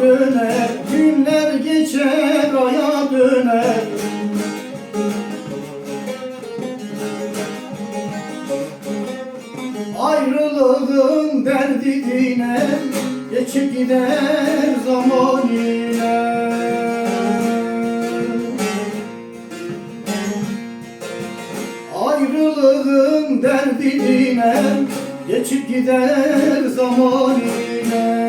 döner Günler geçer aya döner. Ayrılığın derdi dine Geçip gider zaman ile Ayrılığın derdi dine Geçip gider zaman ile Amen.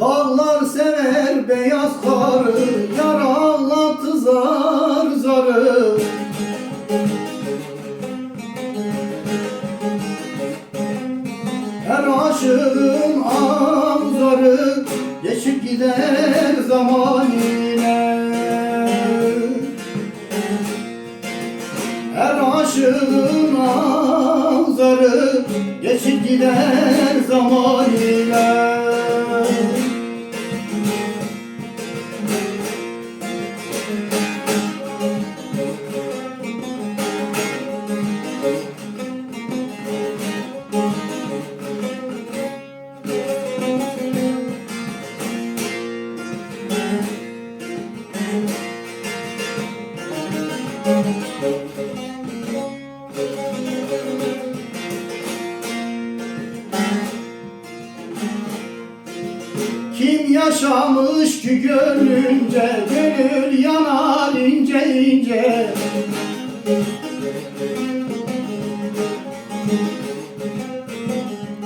Dağlar sever beyaz karı Yar anlattı zar zarı. Her aşığın ağzları Geçip gider zaman ile Her aşığın ağzları Geçip gider zaman Kim yaşamış ki gönlünce Gönül yanar ince ince?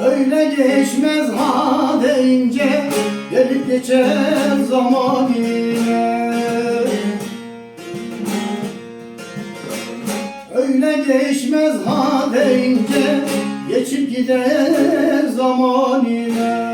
Öyle geçmez ha deyince Gelip geçer zaman yine geçmez ha deyince Geçip gider zaman ile